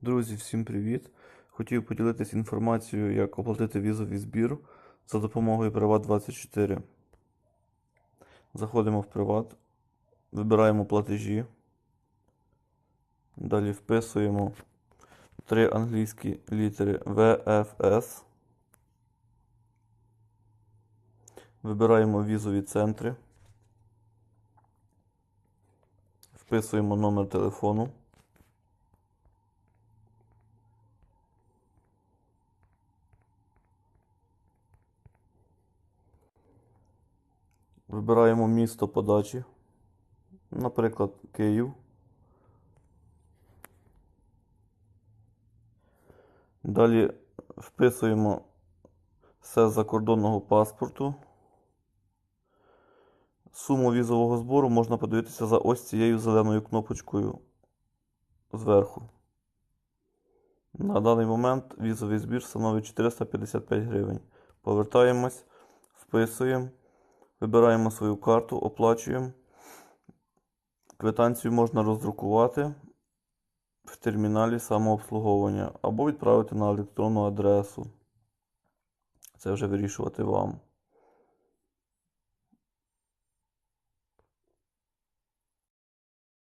Друзі, всім привіт! Хотів поділитися інформацією, як оплатити візовий збір за допомогою Приват24. Заходимо в Приват, вибираємо платежі. Далі вписуємо три англійські літери VFS. Вибираємо візові центри. Вписуємо номер телефону. Вибираємо місто подачі, наприклад, Київ. Далі вписуємо все з закордонного паспорту. Суму візового збору можна подивитися за ось цією зеленою кнопочкою зверху. На даний момент візовий збір становить 455 гривень. Повертаємось, вписуємо. Вибираємо свою карту, оплачуємо. Квитанцію можна роздрукувати в терміналі самообслуговування або відправити на електронну адресу. Це вже вирішувати вам.